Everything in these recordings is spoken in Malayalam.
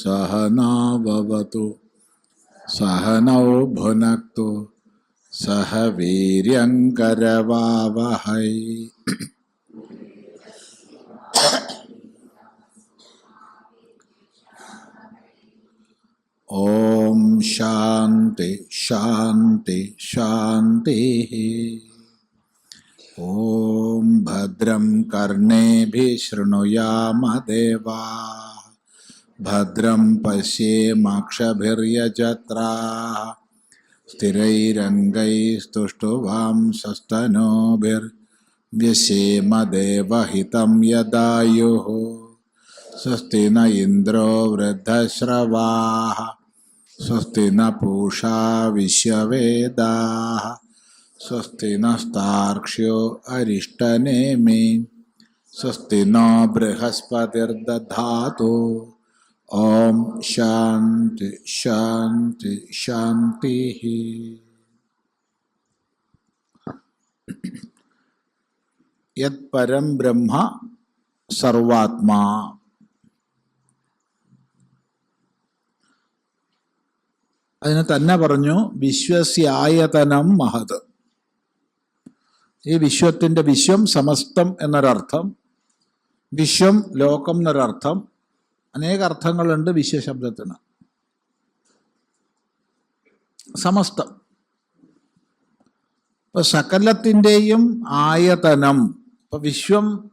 सहनावतु सहनौ भुनक्तु। सह वीर्यङ्करवावहै ॐ शान्ति शान्ति शान्तिः। ॐ भद्रं कर्णेभिः शृणुयाम देवाः। भद्रं पश्येमाक्षभिर्यजत्राः स्थिरैरङ्गैस्तुष्टुवां सस्तनोभिर्व्यसेम देवहितं यदायुः स्वस्ति न इन्द्रो वृद्धश्रवाः स्वस्ति न पूषा विश्ववेदाः स्वस्ति नस्तार्क्ष्यो अरिष्टनेमि स्वस्ति नो बृहस्पतिर्दधातु। ഓം ശാന്തി ശാന്തി ശാന്തി യത് പരം ബ്രഹ്മ സർവാത്മാ അതിനെ തന്നെ പറഞ്ഞു വിശ്വസ്യായതനം മഹത്. ഈ വിശ്വത്തിന്റെ വിശ്വം സമസ്തം എന്നൊരർത്ഥം വിശ്വം ലോകം എന്നൊരർത്ഥം അനേക അർത്ഥങ്ങളുണ്ട് വിശ്വശബ്ദത്തിന്. സമസ്തം. ഇപ്പൊ സകലത്തിന്റെയും ആയതനം ഇപ്പൊ വിശ്വം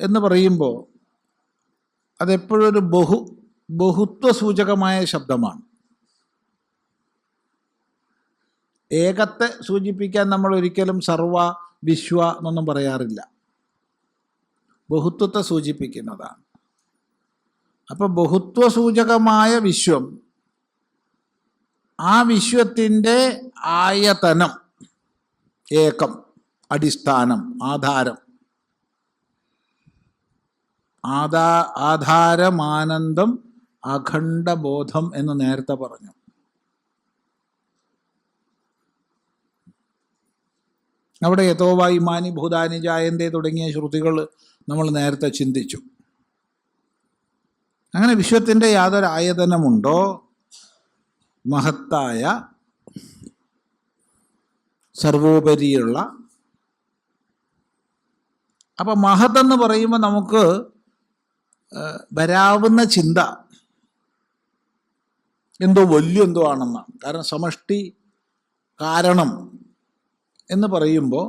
എന്ന് പറയുമ്പോൾ അതെപ്പോഴും ഒരു ബഹു ബഹുത്വ സൂചകമായ ശബ്ദമാണ്. ഏകത്തെ സൂചിപ്പിക്കാൻ നമ്മൾ ഒരിക്കലും സർവ വിശ്വ എന്നൊന്നും പറയാറില്ല. ബഹുത്വത്തെ സൂചിപ്പിക്കുന്നതാണ്. അപ്പൊ ബഹുത്വ സൂചകമായ വിശ്വം. ആ വിശ്വത്തിന്റെ ആയതനം ഏകം അടിസ്ഥാനം ആധാരം. ആധാ ആധാരമാനന്ദം അഖണ്ഡബോധം എന്ന് നേരത്തെ പറഞ്ഞു. അവിടെ യഥോവായിമാനി ഭൂതാനി ജായന്തേ തുടങ്ങിയ ശ്രുതികൾ നമ്മൾ നേരത്തെ ചിന്തിച്ചു. അങ്ങനെ വിശ്വത്തിന്റെ യാതൊരു ആയതനമുണ്ടോ? മഹത്തായ സർവോപരിയുള്ള അപ്പം മഹത്തെന്ന് പറയുമ്പോൾ നമുക്ക് വരാവുന്ന ചിന്ത എന്തോ വലിയ എന്തോ ആണെന്നാണ് കാരണം സമഷ്ടി കാരണം എന്ന് പറയുമ്പോൾ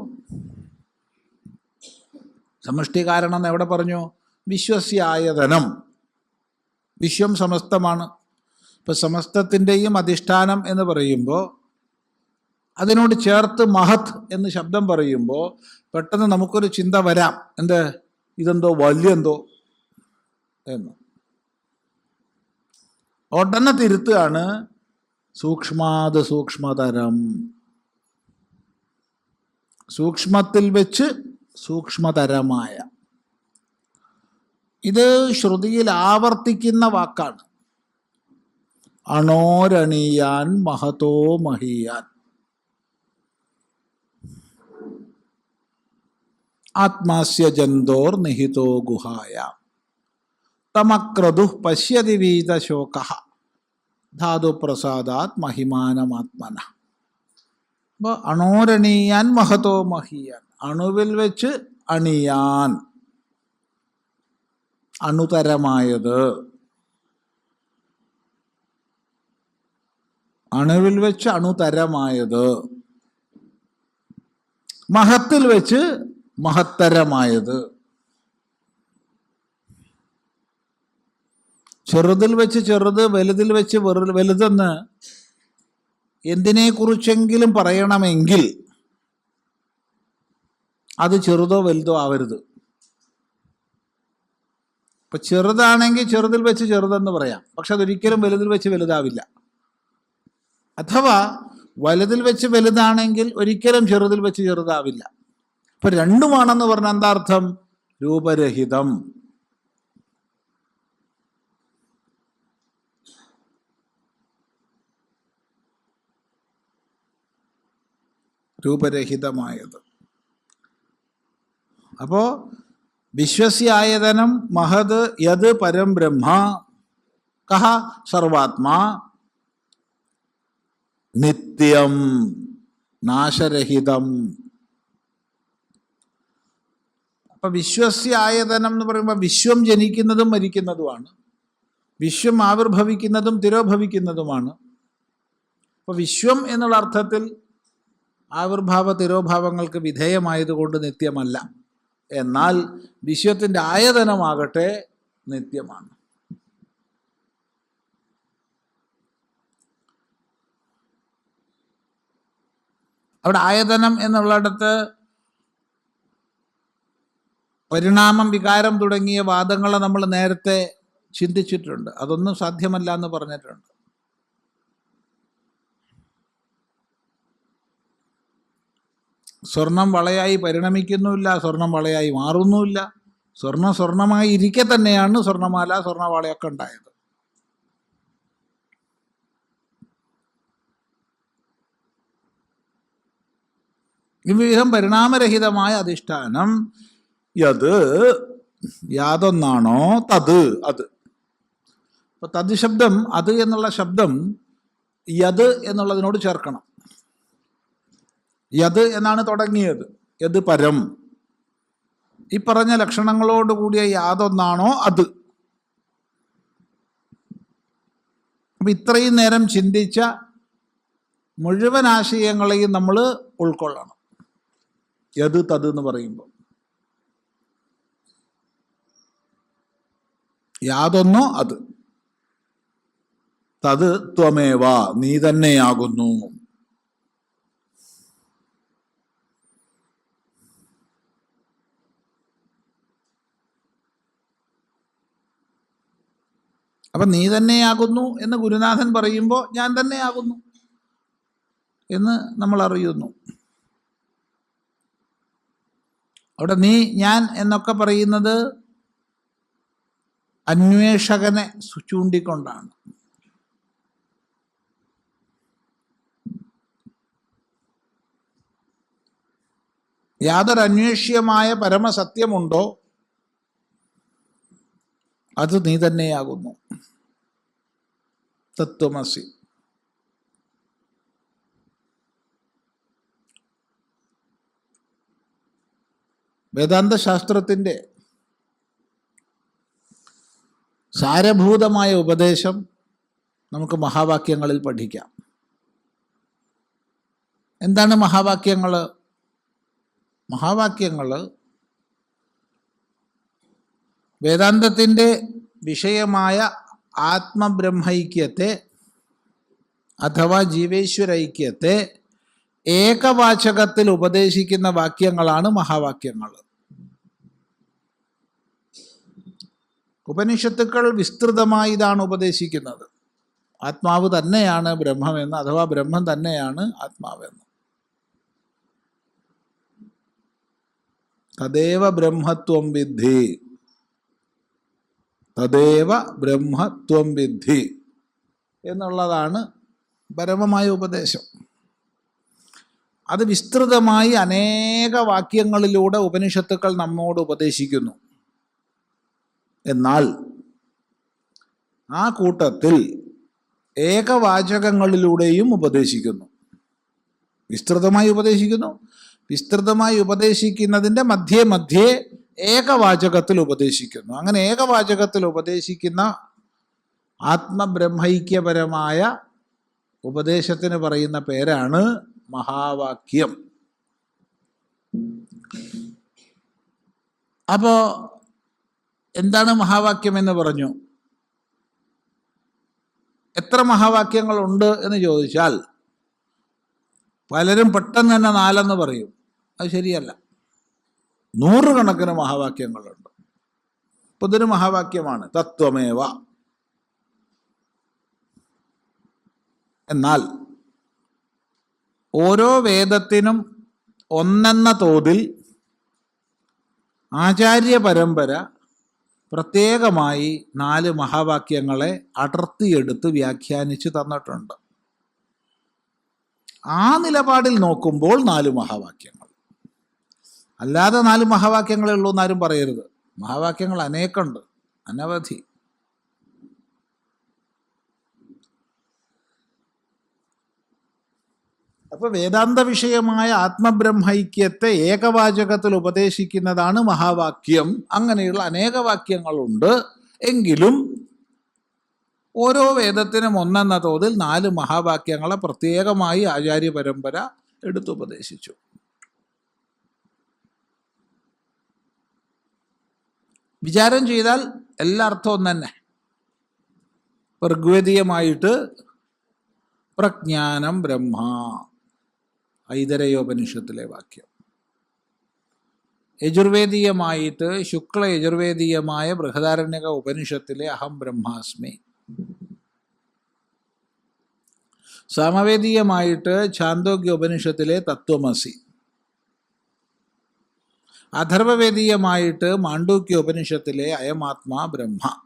സമഷ്ടി കാരണം എന്ന് എവിടെ പറഞ്ഞു? വിശ്വസ്യായതനം. വിശ്വം സമസ്തമാണ്. ഇപ്പം സമസ്തത്തിന്റെയും അധിഷ്ഠാനം എന്ന് പറയുമ്പോൾ അതിനോട് ചേർത്ത് മഹത് എന്ന് ശബ്ദം പറയുമ്പോൾ പെട്ടെന്ന് നമുക്കൊരു ചിന്ത വരാം. എന്ത്? ഇതെന്തോ വലിയെന്തോ എന്ന്. ഉടനെ തിരുത്തുകയാണ് സൂക്ഷ്മാത് സൂക്ഷ്മതരം. സൂക്ഷ്മത്തിൽ വെച്ച് സൂക്ഷ്മതരമായ. ഇത് ശ്രുതിയിൽ ആവർത്തിക്കുന്ന വാക്കാണ്. അണോരണിയാൻ മഹതോ മഹീയാൻ. ആത്മാസ്യ ജന്തോർ നിഹിതോ ഗുഹായ. തമക്രതു പശ്യതി വീതശോക. ധാതുപ്രസാദാത് മഹിമാനമാത്മന അപ്പോൾ അണോരണീയാൻ മഹതോ മഹിയാൻ. അണുവിൽ വെച്ച് അണിയാൻ. അണുതരമായത്. അണുവിൽ വെച്ച് അണുതരമായത്. മഹത്തിൽ വെച്ച് മഹത്തരമായത്. ചെറുതിൽ വെച്ച് ചെറുത് വലുതിൽ വെച്ച് വെറു വലുതെന്ന് എന്തിനെക്കുറിച്ചെങ്കിലും പറയണമെങ്കിൽ അത് ചെറുതോ വലുതോ ആവരുത്. ഇപ്പൊ ചെറുതാണെങ്കിൽ ചെറുതിൽ വെച്ച് ചെറുതെന്ന് പറയാം. പക്ഷെ അതൊരിക്കലും വലുതിൽ വെച്ച് വലുതാവില്ല. അഥവാ വലുതിൽ വെച്ച് വലുതാണെങ്കിൽ ഒരിക്കലും ചെറുതിൽ വെച്ച് ചെറുതാവില്ല. ഇപ്പൊ രണ്ടുമാണെന്ന് പറഞ്ഞ എന്താ അർത്ഥം? രൂപരഹിതം. രൂപരഹിതമായത്. അപ്പോ വിശ്വസ്യായതനം മഹത് യത് പരം ബ്രഹ്മ കഹ സർവാത്മാ. നിത്യം നാശരഹിതം. അപ്പൊ വിശ്വസ്യായതനം എന്ന് പറയുമ്പോൾ വിശ്വം ജനിക്കുന്നതും മരിക്കുന്നതുമാണ്. വിശ്വം ആവിർഭവിക്കുന്നതും തിരോഭവിക്കുന്നതുമാണ്. അപ്പൊ വിശ്വം എന്നുള്ള അർത്ഥത്തിൽ ആവിർഭാവ തിരോഭാവങ്ങൾക്ക് വിധേയമായതുകൊണ്ട് നിത്യമല്ല. എന്നാൽ വിശ്വത്തിന്റെ ആയതനമാകട്ടെ നിത്യമാണ്. അവിടെ ആയതനം എന്നുള്ളിടത്ത് പരിണാമം വികാരം തുടങ്ങിയ വാദങ്ങളെ നമ്മൾ നേരത്തെ ചിന്തിച്ചിട്ടുണ്ട്. അതൊന്നും സാധ്യമല്ല എന്ന് പറഞ്ഞിട്ടുണ്ട്. സ്വർണം വളയായി പരിണമിക്കുന്നുമില്ല സ്വർണം വളയായി മാറുന്നുമില്ല. സ്വർണം സ്വർണമായി ഇരിക്കെ തന്നെയാണ് സ്വർണമാല സ്വർണവാളയൊക്കെ ഉണ്ടായത്. ഇവിധം പരിണാമരഹിതമായ അധിഷ്ഠാനം യത് യാതൊന്നാണോ തത് അത്. അപ്പൊ തത് ശബ്ദം അത് എന്നുള്ള ശബ്ദം യത് എന്നുള്ളതിനോട് ചേർക്കണം. യത് എന്നാണ് തുടങ്ങിയത്. യത് പരം. ഈ പറഞ്ഞ ലക്ഷണങ്ങളോട് കൂടിയ യാതൊന്നാണോ അത്? അപ്പം ഇത്രയും നേരം ചിന്തിച്ച മുഴുവൻ ആശയങ്ങളെയും നമ്മൾ ഉൾക്കൊള്ളണം. യത് തത് എന്ന് പറയുമ്പോൾ യാതൊന്നോ അത്. തത് ത്വമേവ നീ തന്നെയാകുന്നു. അപ്പം നീ തന്നെയാകുന്നു എന്ന് ഗുരുനാഥൻ പറയുമ്പോൾ ഞാൻ തന്നെയാകുന്നു എന്ന് നമ്മൾ അറിയുന്നു. അവിടെ നീ ഞാൻ എന്നൊക്കെ പറയുന്നത് അന്വേഷകനെ ചൂണ്ടിക്കൊണ്ടാണ്. യാതൊരു അന്വേഷ്യമായ പരമസത്യമുണ്ടോ? അത് നീ തന്നെയാകുന്നു. തത്വമസി. വേദാന്ത ശാസ്ത്രത്തിന്റെ സാരഭൂതമായ ഉപദേശം നമുക്ക് മഹാവാക്യങ്ങളിൽ പഠിക്കാം. എന്താണ് മഹാവാക്യങ്ങൾ? മഹാവാക്യങ്ങൾ വേദാന്തത്തിന്റെ വിഷയമായ ആത്മബ്രഹ്മൈക്യത്തെ അഥവാ ജീവേശ്വരൈക്യത്തെ ഏകവാചകത്തിൽ ഉപദേശിക്കുന്ന വാക്യങ്ങളാണ് മഹാവാക്യങ്ങൾ. ഉപനിഷത്തുക്കൾ വിസ്തൃതമായി ഇതാണ് ഉപദേശിക്കുന്നത്. ആത്മാവ് തന്നെയാണ് ബ്രഹ്മമെന്ന് അഥവാ ബ്രഹ്മം തന്നെയാണ് ആത്മാവെന്ന്. തദേവ ബ്രഹ്മത്വം വിദ്ധി. തദേവ ബ്രഹ്മത്വം വിദ്ധി എന്നുള്ളതാണ് പരമമായ ഉപദേശം. അത് വിസ്തൃതമായി അനേക വാക്യങ്ങളിലൂടെ ഉപനിഷത്തുക്കൾ നമ്മോട് ഉപദേശിക്കുന്നു. എന്നാൽ ആ കൂട്ടത്തിൽ ഏകവാചകങ്ങളിലൂടെയും ഉപദേശിക്കുന്നു. വിസ്തൃതമായി ഉപദേശിക്കുന്നു. വിസ്തൃതമായി ഉപദേശിക്കുന്നതിന്റെ മധ്യേ മധ്യേ ഏകവാചകത്തിൽ ഉപദേശിക്കുന്നു. അങ്ങനെ ഏകവാചകത്തിൽ ഉപദേശിക്കുന്ന ആത്മബ്രഹ്മൈക്യപരമായ ഉപദേശത്തിന് പറയുന്ന പേരാണ് മഹാവാക്യം. അപ്പോ എന്താണ് മഹാവാക്യം എന്ന് പറഞ്ഞു? എത്ര മഹാവാക്യങ്ങളുണ്ട് എന്ന് ചോദിച്ചാൽ പലരും പെട്ടെന്ന് തന്നെ നാലെന്ന് പറയും. അത് ശരിയല്ല. നൂറുകണക്കിന് മഹാവാക്യങ്ങളുണ്ട്. അപ്പൊ ഇതൊരു മഹാവാക്യമാണ്. തത്വമേവ. എന്നാൽ ഓരോ വേദത്തിനും ഒന്നെന്ന തോതിൽ ആചാര്യ പരമ്പര പ്രത്യേകമായി നാല് മഹാവാക്യങ്ങളെ അടർത്തിയെടുത്ത് വ്യാഖ്യാനിച്ചു തന്നിട്ടുണ്ട്. ആ നിലപാടിൽ നോക്കുമ്പോൾ നാല് മഹാവാക്യങ്ങൾ. അല്ലാതെ നാല് മഹാവാക്യങ്ങളേ ഉള്ളൂ എന്നാരും പറയരുത്. മഹാവാക്യങ്ങൾ അനേകമുണ്ട്. അനവധി. അപ്പോൾ വേദാന്ത വിഷയമായ ആത്മബ്രഹ്മൈക്യത്തെ ഏകവാചകത്തിൽ ഉപദേശിക്കുന്നതാണ് മഹാവാക്യം. അങ്ങനെയുള്ള അനേക വാക്യങ്ങളുണ്ട്. എങ്കിലും ഓരോ വേദത്തിനും ഒന്നെന്ന തോതിൽ നാല് മഹാവാക്യങ്ങളെ പ്രത്യേകമായി ആചാര്യ പരമ്പര എടുത്തുപദേശിച്ചു. വിചാരം ചെയ്താൽ എല്ലാ അർത്ഥവും തന്നെ. ഋഗ്വേദീയമായിട്ട് പ്രജ്ഞാനം ബ്രഹ്മ. ഐതരയോപനിഷത്തിലെ വാക്യം. യജുർവേദീയമായിട്ട് ശുക്ല യജുർവേദീയമായ ബൃഹദാരണ്യക ഉപനിഷത്തിലെ അഹം ബ്രഹ്മാസ്മി. സാമവേദീയമായിട്ട് ഛാന്തോഗ്യ ഉപനിഷത്തിലെ തത്വമസി. അഥർവവേദീയമായിട്ട് മാണ്ഡൂക്യ ഉപനിഷത്തിലെ അയമാത്മാ ബ്രഹ്മ.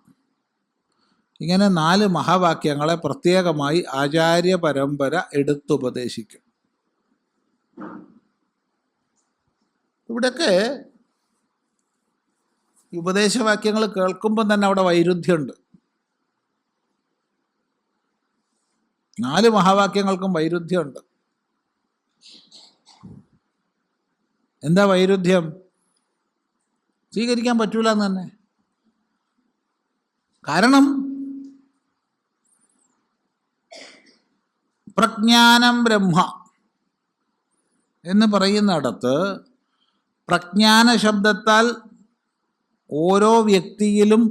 ഇങ്ങനെ നാല് മഹാവാക്യങ്ങളെ പ്രത്യേകമായി ആചാര്യ പരമ്പര എടുത്തുപദേശിക്കും. ഇവിടെയൊക്കെ ഉപദേശവാക്യങ്ങൾ കേൾക്കുമ്പോൾ തന്നെ അവിടെ വൈരുദ്ധ്യമുണ്ട്. നാല് മഹാവാക്യങ്ങൾക്കും വൈരുദ്ധ്യമുണ്ട്. എന്താ വൈരുദ്ധ്യം? സ്വീകരിക്കാൻ പറ്റൂല എന്ന് തന്നെ. കാരണം പ്രജ്ഞാനം ബ്രഹ്മ എന്ന് പറയുന്നിടത്ത് പ്രജ്ഞാന ശബ്ദത്താൽ ഓരോ വ്യക്തിയിലും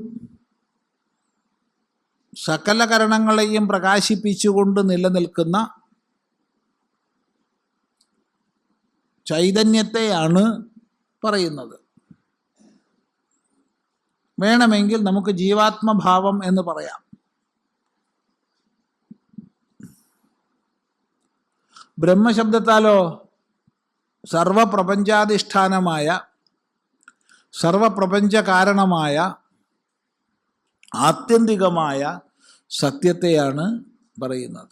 സകല കരണങ്ങളെയും പ്രകാശിപ്പിച്ചുകൊണ്ട് നിലനിൽക്കുന്ന ചൈതന്യത്തെയാണ് പറയുന്നത്. വേണമെങ്കിൽ നമുക്ക് ജീവാത്മഭാവം എന്ന് പറയാം. ബ്രഹ്മശബ്ദത്താലോ സർവപ്രപഞ്ചാധിഷ്ഠാനമായ സർവപ്രപഞ്ച കാരണമായ ആത്യന്തികമായ സത്യത്തെയാണ് പറയുന്നത്.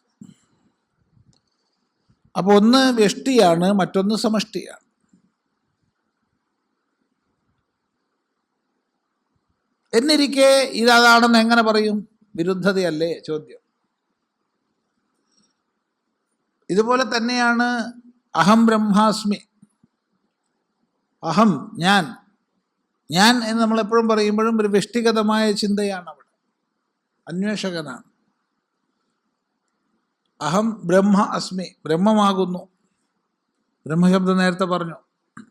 അപ്പോൾ ഒന്ന് വ്യഷ്ടിയാണ് മറ്റൊന്ന് സമഷ്ടിയാണ്. എന്നിരിക്കെ ഇതാണെന്ന് എങ്ങനെ പറയും? വിരുദ്ധതയല്ലേ ചോദ്യം. ഇതുപോലെ തന്നെയാണ് അഹം ബ്രഹ്മാസ്മി. അഹം ഞാൻ. ഞാൻ എന്ന് നമ്മൾ എപ്പോഴും പറയുമ്പോഴും ഒരു വ്യക്തിഗതമായ ചിന്തയാണ് അവിടെ അന്വേഷകനാണ്. അഹം ബ്രഹ്മ അസ്മി. ബ്രഹ്മമാകുന്നു. ബ്രഹ്മശബ്ദം നേരത്തെ പറഞ്ഞു.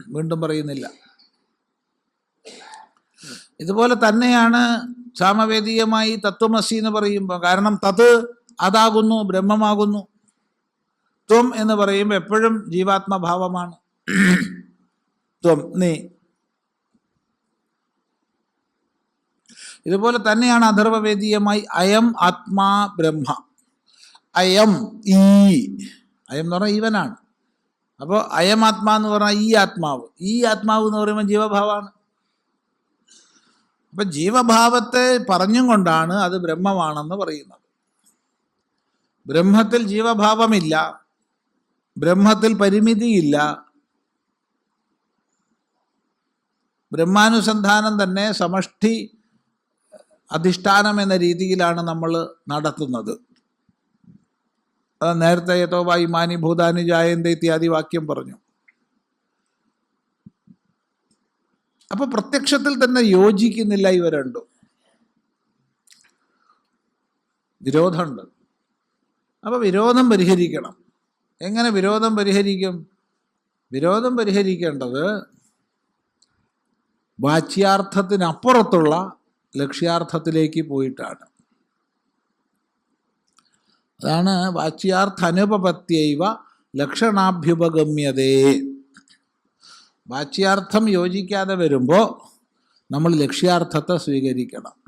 വീണ്ടും പറയുന്നില്ല. ഇതുപോലെ തന്നെയാണ് സാമവേദീയമായി തത്വമസി എന്ന് പറയുമ്പോൾ കാരണം തത് അതാകുന്നു ബ്രഹ്മമാകുന്നു. ത്വം എന്ന് പറയുമ്പോൾ എപ്പോഴും ജീവാത്മഭാവമാണ്. ത്വം നീ. ഇതുപോലെ തന്നെയാണ് അഥർവവേദീയമായി അയം ആത്മാ ബ്രഹ്മ. അയം ഈ. അയം എന്ന് പറഞ്ഞാൽ ഈവനാണ്. അപ്പോൾ അയം ആത്മാ എന്ന് പറഞ്ഞാൽ ഈ ആത്മാവ്. ഈ ആത്മാവ് എന്ന് പറയുമ്പോൾ ജീവഭാവമാണ്. അപ്പം ജീവഭാവത്തെ പറഞ്ഞും കൊണ്ടാണ് അത് ബ്രഹ്മമാണെന്ന് പറയുന്നത്. ബ്രഹ്മത്തിൽ ജീവഭാവമില്ല. ബ്രഹ്മത്തിൽ പരിമിതിയില്ല. ബ്രഹ്മാനുസന്ധാനം തന്നെ സമഷ്ടി അധിഷ്ഠാനം എന്ന രീതിയിലാണ് നമ്മൾ നടത്തുന്നത്. അത് നേരത്തെ യഥോവായി മാനി ഭൂതാനി ജായന്ത ഇത്യാദി വാക്യം പറഞ്ഞു. അപ്പൊ പ്രത്യക്ഷത്തിൽ തന്നെ യോജിക്കുന്നില്ല ഇവ രണ്ടും. വിരോധമുണ്ട്. അപ്പൊ വിരോധം പരിഹരിക്കണം. എങ്ങനെ വിരോധം പരിഹരിക്കും? വിരോധം പരിഹരിക്കേണ്ടത് വാച്യാർത്ഥത്തിനപ്പുറത്തുള്ള ലക്ഷ്യാർത്ഥത്തിലേക്ക് പോയിട്ടാണ്. അതാണ് വാച്യാർത്ഥ അനുപപത്യൈവ ലക്ഷണാഭ്യുപഗമ്യതേ. വാച്യാർത്ഥം യോജിക്കാതെ വരുമ്പോൾ നമ്മൾ ലക്ഷ്യാർത്ഥത്തെ സ്വീകരിക്കണം.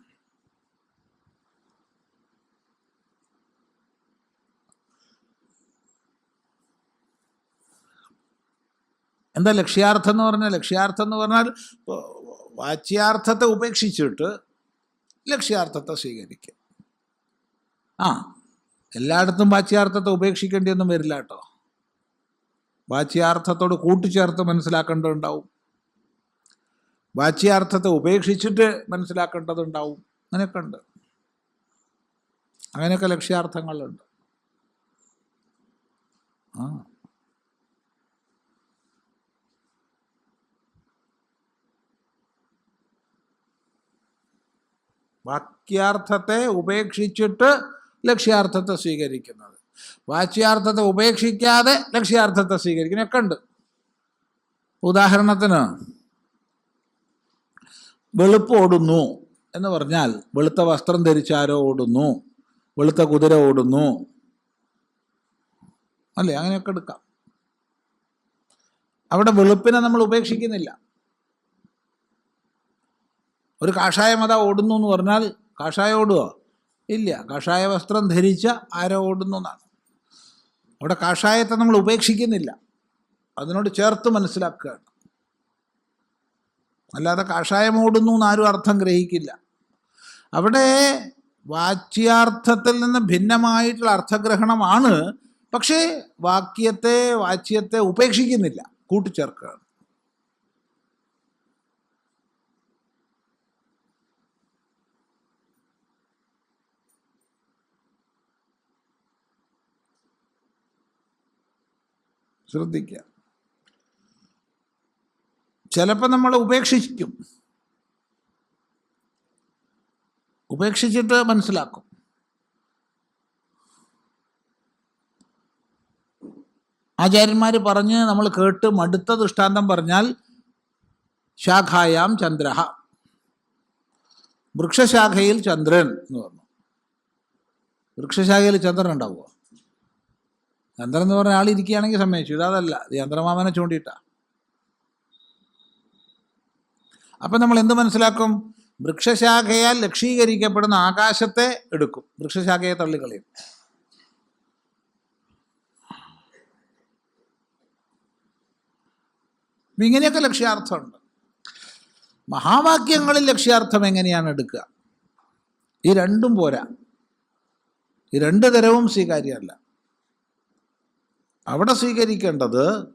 എന്താ ലക്ഷ്യാർത്ഥം എന്ന് പറഞ്ഞാൽ? ലക്ഷ്യാർത്ഥം എന്ന് പറഞ്ഞാൽ വാച്യാർത്ഥത്തെ ഉപേക്ഷിച്ചിട്ട് ലക്ഷ്യാർത്ഥത്തെ സ്വീകരിക്കുക. ആ എല്ലായിടത്തും വാച്യാർത്ഥത്തെ ഉപേക്ഷിക്കേണ്ടിയൊന്നും വരില്ല കേട്ടോ. വാച്യാർത്ഥത്തോട് കൂട്ടിച്ചേർത്ത് മനസ്സിലാക്കേണ്ടതുണ്ടാവും. വാച്യാർത്ഥത്തെ ഉപേക്ഷിച്ചിട്ട് മനസ്സിലാക്കേണ്ടതുണ്ടാവും. അങ്ങനെയൊക്കെ ഉണ്ട് അങ്ങനെയൊക്കെ ലക്ഷ്യാർത്ഥങ്ങളുണ്ട്. ആ. വാക്യാർത്ഥത്തെ ഉപേക്ഷിച്ചിട്ട് ലക്ഷ്യാർത്ഥത്തെ സ്വീകരിക്കുന്നത്. വാച്യാർത്ഥത്തെ ഉപേക്ഷിക്കാതെ ലക്ഷ്യാർത്ഥത്തെ സ്വീകരിക്കുന്നതൊക്കെ ഉണ്ട്. ഉദാഹരണത്തിന് വെളുപ്പ് ഓടുന്നു എന്ന് പറഞ്ഞാൽ വെളുത്ത വസ്ത്രം ധരിച്ചാരോ ഓടുന്നു വെളുത്ത കുതിര ഓടുന്നു അല്ലേ? അങ്ങനെയൊക്കെ എടുക്കാം. അവിടെ വെളുപ്പിനെ നമ്മൾ ഉപേക്ഷിക്കുന്നില്ല. ഒരു കാഷായ മത ഓടുന്നു എന്ന് പറഞ്ഞാൽ കാഷായ ഓടുക ഇല്ല. കാഷായ വസ്ത്രം ധരിച്ച ആരോ ഓടുന്നു എന്നാണ്. അവിടെ കാഷായത്തെ നമ്മൾ ഉപേക്ഷിക്കുന്നില്ല. അതിനോട് ചേർത്ത് മനസ്സിലാക്കുകയാണ്. അല്ലാതെ കാഷായം ഓടുന്നു എന്നാരും അർത്ഥം ഗ്രഹിക്കില്ല. അവിടെ വാച്യാർത്ഥത്തിൽ നിന്ന് ഭിന്നമായിട്ടുള്ള അർത്ഥഗ്രഹണമാണ്. പക്ഷേ വാക്യത്തെ വാച്യത്തെ ഉപേക്ഷിക്കുന്നില്ല. കൂട്ടിച്ചേർക്കുകയാണ്. ശ്രദ്ധിക്കുക. ചിലപ്പോൾ നമ്മൾ ഉപേക്ഷിക്കും. ഉപേക്ഷിച്ചിട്ട് മനസ്സിലാക്കും. ആചാര്യന്മാർ പറഞ്ഞ് നമ്മൾ കേട്ട് മടുത്ത ദൃഷ്ടാന്തം പറഞ്ഞാൽ ശാഖായാം ചന്ദ്ര വൃക്ഷശാഖയിൽ ചന്ദ്രൻ എന്ന് പറഞ്ഞു. വൃക്ഷശാഖയിൽ ചന്ദ്രൻ ഉണ്ടാവുക ചന്ദ്രൻ എന്ന് പറഞ്ഞ ആൾ ഇരിക്കുകയാണെങ്കിൽ സമ്മതിച്ചു. ഇതല്ല ഇത് ചന്ദ്രമാമനെ ചൂണ്ടിയിട്ടാ. അപ്പം നമ്മൾ എന്ത് മനസ്സിലാക്കും? വൃക്ഷശാഖയാൽ ലക്ഷീകരിക്കപ്പെടുന്ന ആകാശത്തെ എടുക്കും. വൃക്ഷശാഖയെ തള്ളിക്കളയും. ഇങ്ങനെയൊക്കെ ലക്ഷ്യാർത്ഥമുണ്ട്. മഹാവാക്യങ്ങളിൽ ലക്ഷ്യാർത്ഥം എങ്ങനെയാണ് എടുക്കുക? ഈ രണ്ടും പോരാ. ഈ രണ്ട് തരവും സ്വീകാര്യമല്ല. അവിടെ സ്വീകരിക്കേണ്ടത്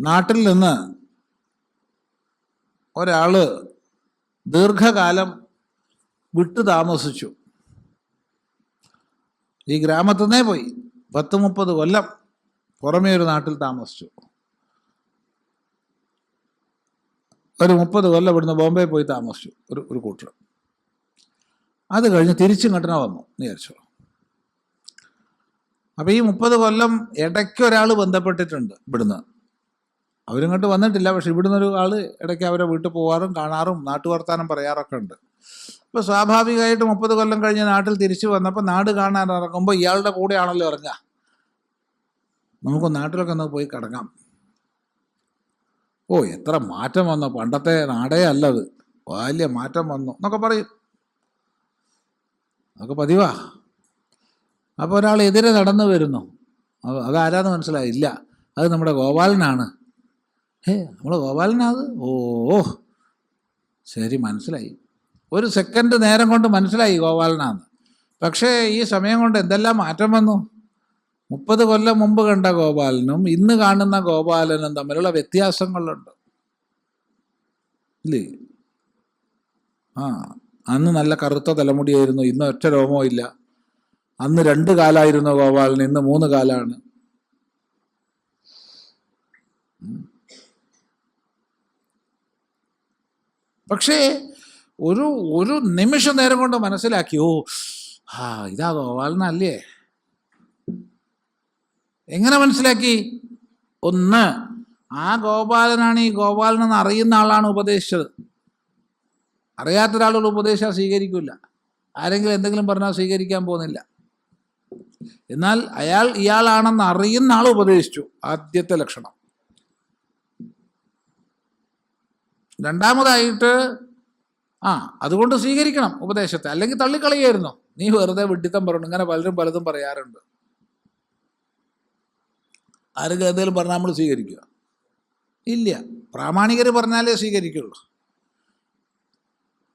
നാട്ടിൽ നിന്ന് ഒരാൾ ദീർഘകാലം വിട്ടു താമസിച്ചു. ഈ ഗ്രാമത്തിൽ നിന്നേ പോയി. പത്ത് മുപ്പത് കൊല്ലം പുറമേ ഒരു നാട്ടിൽ താമസിച്ചു. ഒരു മുപ്പത് കൊല്ലം ഇവിടുന്ന് ബോംബെ പോയി താമസിച്ചു. ഒരു ഒരു കൂട്ടർ. അത് കഴിഞ്ഞ് തിരിച്ചും കട്ടണ വന്നു വിചാരിച്ചു അപ്പോൾ ഈ മുപ്പത് കൊല്ലം ഇടയ്ക്ക് ഒരാൾ ബന്ധപ്പെട്ടിട്ടുണ്ട് ഇവിടുന്ന്. അവരിങ്ങോട്ട് വന്നിട്ടില്ല പക്ഷെ ഇവിടുന്ന് ഒരു ആൾ ഇടയ്ക്ക് അവരെ വീട്ടിൽ പോവാറും കാണാറും നാട്ടുവർത്താനം പറയാറൊക്കെ ഉണ്ട്. അപ്പോൾ സ്വാഭാവികമായിട്ട് മുപ്പത് കൊല്ലം കഴിഞ്ഞ് നാട്ടിൽ തിരിച്ചു വന്നപ്പോൾ നാട് കാണാൻ ഇറങ്ങുമ്പോൾ ഇയാളുടെ കൂടെയാണല്ലോ ഇറങ്ങുക നമുക്ക് നാട്ടിലൊക്കെ ഒന്ന് പോയി കിടങ്ങാം ഓ എത്ര മാറ്റം വന്നു. പണ്ടത്തെ നാടേ അല്ലത് വലിയ മാറ്റം വന്നു. എന്നൊക്കെ പറയും. അതൊക്കെ പതിവാ. അപ്പോൾ ഒരാൾ എതിരെ നടന്നു വരുന്നു. അത് അതാരാന്ന് മനസ്സിലായില്ല അത് നമ്മുടെ ഗോപാലനാണ്. ഏ നമ്മുടെ ഗോപാലനാത് ഓ. ശരി മനസ്സിലായി. ഒരു സെക്കൻഡ് നേരം കൊണ്ട് മനസ്സിലായി ഗോപാലനാന്ന്. പക്ഷേ ഈ സമയം കൊണ്ട് എന്തെല്ലാം മാറ്റം വന്നു? മുപ്പത് കൊല്ലം മുമ്പ് കണ്ട ഗോപാലനും ഇന്ന് കാണുന്ന ഗോപാലനും തമ്മിലുള്ള വ്യത്യാസങ്ങളുണ്ട്. ഇല്ലേ? ആ അന്ന് നല്ല കറുത്ത തലമുടിയായിരുന്നു. ഇന്ന് ഒറ്റ രോമവും ഇല്ല. അന്ന് രണ്ട് കാലായിരുന്നു ഗോപാലൻ ഇന്ന് മൂന്ന് കാലാണ്. പക്ഷേ ഒരു ഒരു നിമിഷം നേരം കൊണ്ട് മനസ്സിലാക്കി ഓ ആ ഇതാ ഗോപാലനല്ലേ എങ്ങനെ മനസ്സിലാക്കി? ഒന്ന് ആ ഗോപാലനാണ് ഈ ഗോപാലൻ എന്ന് അറിയുന്ന ആളാണ് ഉപദേശിച്ചത്. അറിയാത്ത ഒരാളുടെ ഉപദേശം സ്വീകരിക്കില്ല ആരെങ്കിലും എന്തെങ്കിലും പറഞ്ഞാൽ സ്വീകരിക്കാൻ പോകുന്നില്ല. എന്നാൽ അയാൾ ഇയാളാണെന്ന് അറിയുന്ന ആൾ ഉപദേശിച്ചു. ആദ്യത്തെ ലക്ഷണം. രണ്ടാമതായിട്ട് ആ അതുകൊണ്ട് സ്വീകരിക്കണം ഉപദേശത്തെ. അല്ലെങ്കിൽ തള്ളിക്കളയായിരുന്നു നീ വെറുതെ വിഡിത്തം പറഞ്ഞു ഇങ്ങനെ പലരും പലതും പറയാറുണ്ട്. ആരെങ്കിലും എന്തെങ്കിലും പറഞ്ഞാൽ നമ്മൾ സ്വീകരിക്കുക? ഇല്ല. പ്രാമാണികർ പറഞ്ഞാലേ സ്വീകരിക്കുള്ളൂ.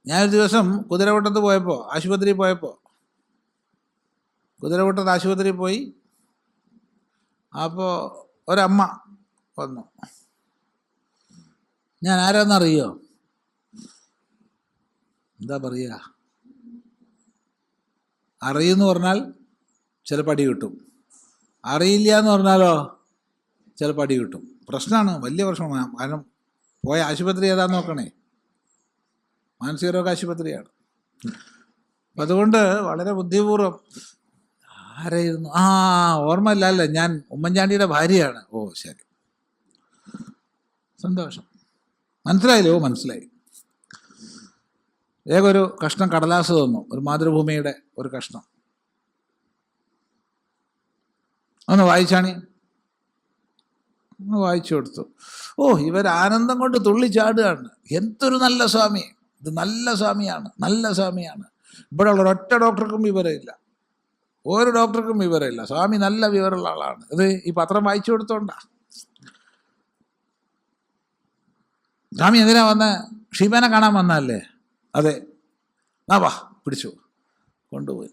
ഞാനൊരു ദിവസം കുതിരവട്ടത്ത് പോയപ്പോൾ ആശുപത്രിയിൽ പോയപ്പോൾ കുതിരവട്ടത്ത് ആശുപത്രിയിൽ പോയി. അപ്പോൾ ഒരമ്മ വന്നു. ഞാൻ ആരാന്നറിയോ? എന്താ പറയുക അറിയുമെന്ന് പറഞ്ഞാൽ ചിലപ്പോൾ അടി കിട്ടും. അറിയില്ല എന്ന് പറഞ്ഞാലോ ചിലപ്പോൾ അടി കിട്ടും. പ്രശ്നമാണ് വലിയ പ്രശ്നമാണ്. കാരണം പോയ ആശുപത്രി ഏതാന്ന് നോക്കണേ? മാനസിക രോഗ ആശുപത്രിയാണ് അതുകൊണ്ട് വളരെ ബുദ്ധിപൂർവം ആരായിരുന്നു? ആ ഓർമ്മയില്ല. അല്ല ഞാൻ ഉമ്മൻചാണ്ടിയുടെ ഭാര്യയാണ്. ഓ ശരി. സന്തോഷം. മനസ്സിലായില്ലോ? മനസ്സിലായി. വേഗം ഒരു കഷ്ണം കടലാസ് തന്നു. ഒരു മാതൃഭൂമിയുടെ ഒരു കഷ്ണം. ഒന്ന് വായിച്ചാണി? ഒന്ന് വായിച്ചു കൊടുത്തു. ഓ ഇവർ ആനന്ദം കൊണ്ട് തുള്ളിച്ചാടുകയാണ്. എന്തൊരു നല്ല സ്വാമി. ഇത് നല്ല സ്വാമിയാണ്. നല്ല സ്വാമിയാണ്. ഇവിടെ ഉള്ള ഒറ്റ ഡോക്ടർക്കും വിവരമില്ല. ഒരു ഡോക്ടർക്കും വിവരമില്ല. സ്വാമി നല്ല വിവരമുള്ള ആളാണ്. ഇത് ഈ പത്രം വായിച്ചു കൊടുത്തോണ്ടാ. സ്വാമി എന്തിനാ വന്ന? ഷീബാനെ കാണാൻ വന്നല്ലേ അതെ. ആ വാ പിടിച്ചു കൊണ്ടുപോയി.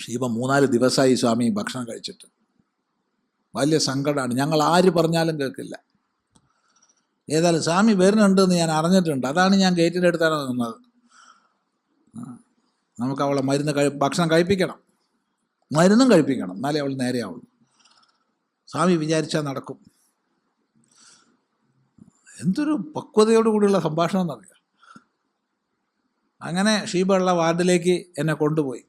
ഷീബ മൂന്നാൽ ദിവസമായി സ്വാമി ഭക്ഷണം കഴിച്ചിട്ട്. വലിയ സങ്കടമാണ് ഞങ്ങൾ ആര് പറഞ്ഞാലും കേൾക്കില്ല. ഏതായാലും സ്വാമി വരുന്നുണ്ടെന്ന് ഞാൻ അറിഞ്ഞിട്ടുണ്ട്. അതാണ് ഞാൻ ഗേറ്റിന്റെ അടുത്താണ് നിന്നത്. നമുക്ക് അവളെ മരുന്ന് കഴി ഭക്ഷണം കഴിപ്പിക്കണം. മരുന്നും കഴിപ്പിക്കണം. എന്നാലേ അവൾ നേരെയാവുള്ളൂ. സ്വാമി വിചാരിച്ചാൽ നടക്കും. എന്തൊരു പക്വതയോടുകൂടിയുള്ള സംഭാഷണം എന്നറിയാം. അങ്ങനെ ഷീബുള്ള വാർഡിലേക്ക് എന്നെ കൊണ്ടുപോയി.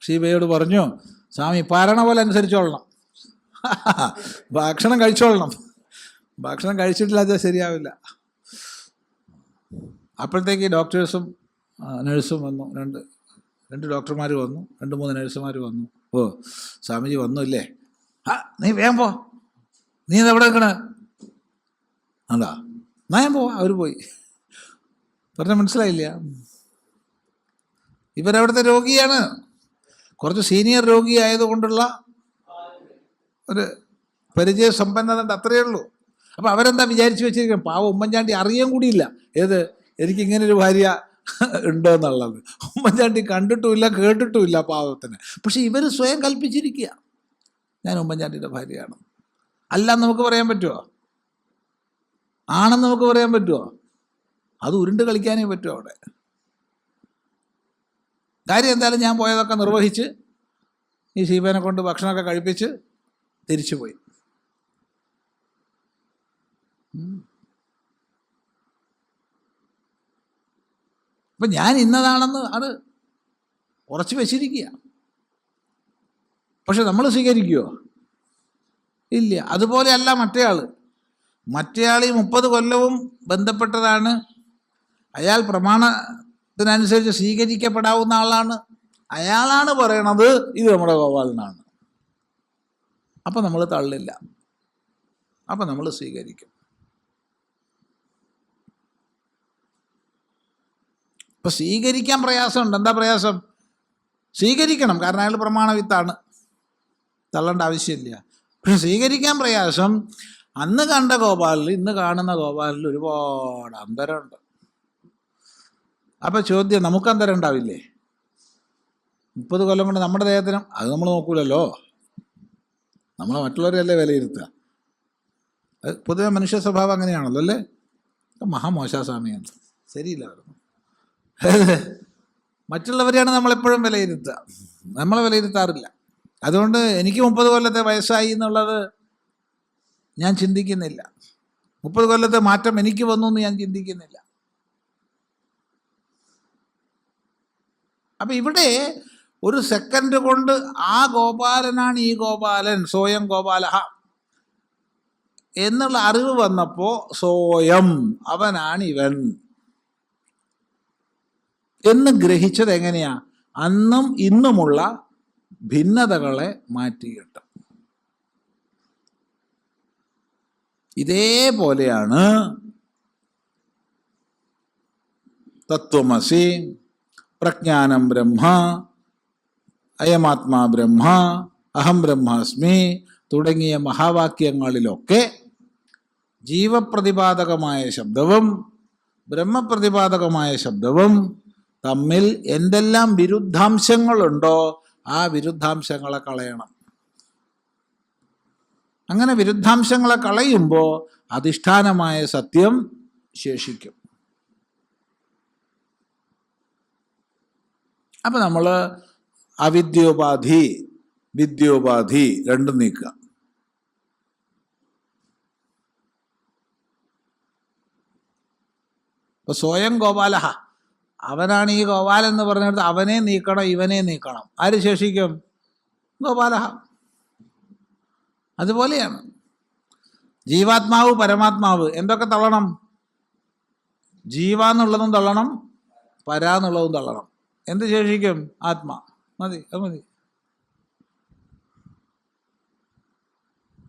ഷീബയോട് പറഞ്ഞു സ്വാമി പാരണ പോലെ അനുസരിച്ചോളണം. ഭക്ഷണം കഴിച്ചോളണം. ഭക്ഷണം കഴിച്ചിട്ടില്ല അത് ശരിയാവില്ല. അപ്പോഴത്തേക്ക് ഡോക്ടേഴ്സും നഴ്സും വന്നു. രണ്ട് രണ്ട് ഡോക്ടർമാർ വന്നു. രണ്ട് മൂന്ന് നഴ്സുമാർ വന്നു. ഓ സ്വാമിജി വന്നു ഇല്ലേ ആ നീ വേഗം പോ. നീ എവിടെ നിൽക്കണ? അതാ. എന്നാ ഞാൻ പോവാ. അവർ പോയി. പറഞ്ഞ മനസ്സിലായില്ല. ഇവരവിടുത്തെ രോഗിയാണ്. കുറച്ച് സീനിയർ രോഗിയായതുകൊണ്ടുള്ള ഒരു പരിചയ സമ്പന്നത അത്രയേ ഉള്ളൂ. അപ്പം അവരെന്താ വിചാരിച്ചു വെച്ചിരിക്കുന്നത്? പാവം ഉമ്മൻചാണ്ടി അറിയാൻ കൂടിയില്ല. ഏത്? എനിക്ക് ഇങ്ങനെ ഒരു ഭാര്യ ഉണ്ടോ എന്നുള്ളത് ഉമ്മൻചാണ്ടി കണ്ടിട്ടുമില്ല കേട്ടിട്ടുമില്ല പാവത്തിന്. പക്ഷെ ഇവർ സ്വയം കൽപ്പിച്ചിരിക്കുക. ഞാൻ ഉമ്മൻചാണ്ടിയുടെ ഭാര്യയാണ്. അല്ല നമുക്ക് പറയാൻ പറ്റുമോ ആണെന്ന് നമുക്ക് പറയാൻ പറ്റുമോ അത് ഉരുണ്ട് കളിക്കാനേ പറ്റുമോ അവിടെ. കാര്യം എന്തായാലും ഞാൻ പോയതൊക്കെ നിർവഹിച്ച് ഈ ശിവനെ കൊണ്ട് ഭക്ഷണമൊക്കെ കഴിപ്പിച്ച് തിരിച്ചു പോയി ഉം. അപ്പം ഞാൻ ഇന്നതാണെന്ന് അത് ഉറച്ചു വെച്ചിരിക്കുക. പക്ഷെ നമ്മൾ സ്വീകരിക്കുമോ ഇല്ല. അതുപോലെയല്ല മറ്റേയാൾ മറ്റേയാൾ ഈ മുപ്പത് കൊല്ലവും ബന്ധപ്പെട്ടതാണ്. അയാൾ പ്രമാണത്തിനനുസരിച്ച് സ്വീകരിക്കപ്പെടാവുന്ന ആളാണ്. അയാളാണ് പറയണത് ഇത് നമ്മുടെ ഗോപാലനാണ്. അപ്പം നമ്മൾ തള്ളില്ല. അപ്പം നമ്മൾ സ്വീകരിക്കും. ഇപ്പം സ്വീകരിക്കാൻ പ്രയാസമുണ്ട്. എന്താ പ്രയാസം? സ്വീകരിക്കണം. കാരണം അയാൾ പ്രമാണവിത്താണ്. തള്ളേണ്ട ആവശ്യമില്ല. പക്ഷെ സ്വീകരിക്കാൻ പ്രയാസം അന്ന് കണ്ട ഗോപാലിൽ ഇന്ന് കാണുന്ന ഗോപാലിൽ ഒരുപാട് അന്തരമുണ്ട്. അപ്പം ചോദ്യം നമുക്ക് അന്തരം ഉണ്ടാവില്ലേ? മുപ്പത് കൊല്ലം കൊണ്ട് നമ്മുടെ ദേഹത്തിനും അത് നമ്മൾ നോക്കൂലല്ലോ. നമ്മൾ മറ്റുള്ളവരെയല്ലേ വിലയിരുത്തുക? അത് പൊതുവെ മനുഷ്യ സ്വഭാവം അങ്ങനെയാണല്ലോ അല്ലേ? മഹാമോശാസ്വാമിയാണ്. ശരിയില്ലായിരുന്നു മറ്റുള്ളവരെയാണ് നമ്മളെപ്പോഴും വിലയിരുത്തുക. നമ്മളെ വിലയിരുത്താറില്ല. അതുകൊണ്ട് എനിക്ക് മുപ്പത് കൊല്ലത്തെ വയസ്സായി എന്നുള്ളത് ഞാൻ ചിന്തിക്കുന്നില്ല. മുപ്പത് കൊല്ലത്തെ മാറ്റം എനിക്ക് വന്നു എന്ന് ഞാൻ ചിന്തിക്കുന്നില്ല. അപ്പം ഇവിടെ ഒരു സെക്കൻഡ് കൊണ്ട് ആ ഗോപാലനാണ് ഈ ഗോപാലൻ സ്വയം ഗോപാല എന്നുള്ള അറിവ് വന്നപ്പോൾ സ്വയം അവനാണ് ഇവൻ എന്ന് ഗ്രഹിച്ചത് എങ്ങനെയാ? അന്നും ഇന്നുമുള്ള ഭിന്നതകളെ മാറ്റിയിട്ട്. ഇതേപോലെയാണ് തത്വമസി പ്രജ്ഞാനം ബ്രഹ്മ അയമാത്മാ ബ്രഹ്മ അഹം ബ്രഹ്മാസ്മി തുടങ്ങിയ മഹാവാക്യങ്ങളിലൊക്കെ ജീവപ്രതിപാദകമായ ശബ്ദവും ബ്രഹ്മപ്രതിപാദകമായ ശബ്ദവും തമ്മിൽ എന്തെല്ലാം വിരുദ്ധാംശങ്ങളുണ്ടോ ആ വിരുദ്ധാംശങ്ങളെ കളയണം. അങ്ങനെ വിരുദ്ധാംശങ്ങളെ കളയുമ്പോൾ അധിഷ്ഠാനമായ സത്യം ശേഷിക്കും. അപ്പം നമ്മൾ അവിദ്യോപാധി വിദ്യോപാധി രണ്ടും നീക്കുക. അപ്പൊ സ്വയം ഗോപാലഹ. അവനാണ് ഈ ഗോപാലൻ എന്ന് പറഞ്ഞിടത്ത് അവനെ നീക്കണം ഇവനെ നീക്കണം. ആര് ശേഷിക്കും? ഗോപാല. അതുപോലെയാണ്. ജീവാത്മാവ് പരമാത്മാവ് എന്തൊക്കെ തള്ളണം? ജീവ എന്നുള്ളതും തള്ളണം പരാന്നുള്ളതും തള്ളണം. എന്ത് ശേഷിക്കും? ആത്മാ. മതി അത് മതി.